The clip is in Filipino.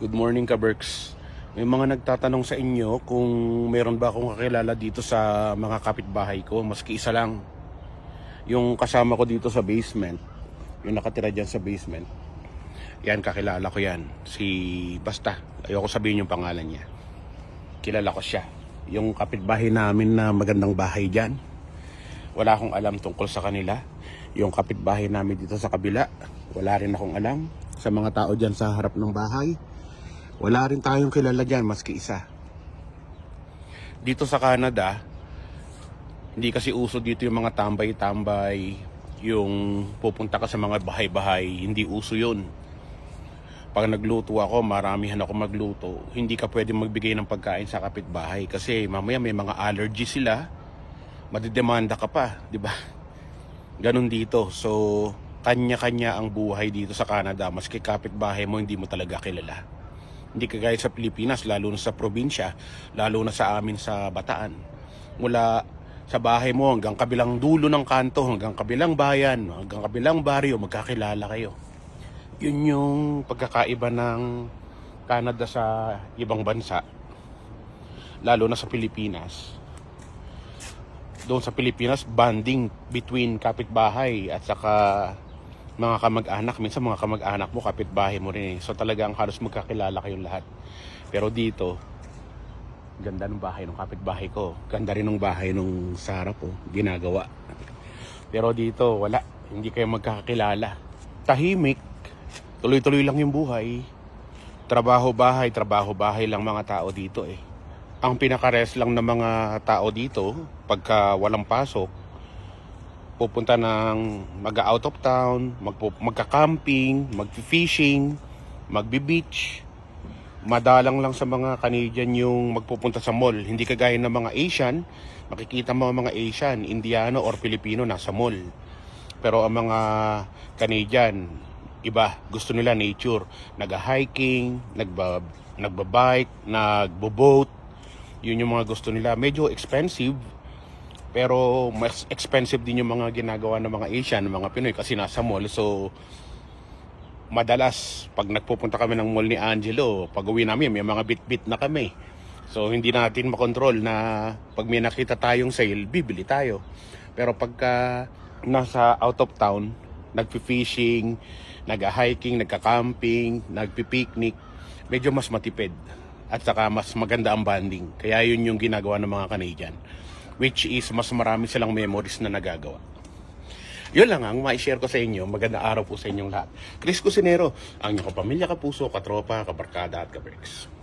Good morning, Kaberks. May mga nagtatanong sa inyo kung meron ba akong kakilala dito sa mga kapitbahay ko. Maski isa lang. Yung kasama ko dito sa basement, yung nakatira dyan sa basement, yan, kakilala ko yan. Si, basta, ayoko sabihin yung pangalan niya. Kilala ko siya. Yung kapitbahay namin na magandang bahay dyan. Wala akong alam tungkol sa kanila. Yung kapitbahay namin dito sa kabila, wala rin akong alam. Sa mga tao dyan sa harap ng bahay, wala rin tayong kilala dyan, maski isa. Dito sa Canada, hindi kasi uso dito yung mga tambay-tambay, yung pupunta ka sa mga bahay-bahay, hindi uso yun. Pag nagluto ako, maramihan ako magluto, hindi ka pwede magbigay ng pagkain sa kapitbahay kasi mamaya may mga allergy sila, madidemanda ka pa, di ba? Ganon dito. So, kanya-kanya ang buhay dito sa Canada. Maski kapitbahay mo, hindi mo talaga kilala. Hindi kagaya sa Pilipinas, lalo na sa probinsya, lalo na sa amin sa Bataan. Mula sa bahay mo hanggang kabilang dulo ng kanto, hanggang kabilang bayan, hanggang kabilang baryo, magkakilala kayo. Yun yung pagkakaiba ng Canada sa ibang bansa, lalo na sa Pilipinas doon sa Pilipinas, bonding between kapitbahay at saka mga kamag-anak. Minsan mga kamag-anak mo, kapitbahay mo rin eh. So talagang halos magkakilala kayong lahat. Pero dito, ganda ng bahay ng kapitbahay ko. Ganda rin ng bahay nung sa harap ko, ginagawa. Pero dito, wala. Hindi kayo magkakilala. Tahimik. Tuloy-tuloy lang yung buhay. Trabaho-bahay, trabaho-bahay lang mga tao dito eh ang pinaka-rest lang ng mga tao dito pagka walang pasok pupunta ng mag-out of town, magpo- magka-camping, mag-fishing, magbi-beach. Madalang lang sa mga Canadian yung magpupunta sa mall. Hindi kagaya ng mga Asian, makikita mo ang mga Asian, Indiano or Filipino nasa mall. Pero ang mga Canadian, iba, gusto nila nature. Nag-hiking, nagba, nagbabike, nagbo-boat, yun yung mga gusto nila. Medyo expensive, pero mas expensive din yung mga ginagawa ng mga Asian, ng mga Pinoy kasi nasa mall. So, madalas, pag nagpupunta kami ng mall ni Angelo, pag uwi namin, may mga bit-bit na kami. So, hindi natin makontrol na pag may nakita tayong sale, bibili tayo. Pero pagka nasa out of town, nagpi-fishing, nag-hiking, nagka-camping, nagpi-picnic, medyo mas matipid at saka mas maganda ang banding. Kaya yun yung ginagawa ng mga Canadian. Which is mas marami silang memories na nagagawa. Yun lang ang ma-share ko sa inyo. Maganda araw po sa inyong lahat. Chris Cusinero, ang inyong kapamilya, kapuso, katropa, kabarkada at kaberks.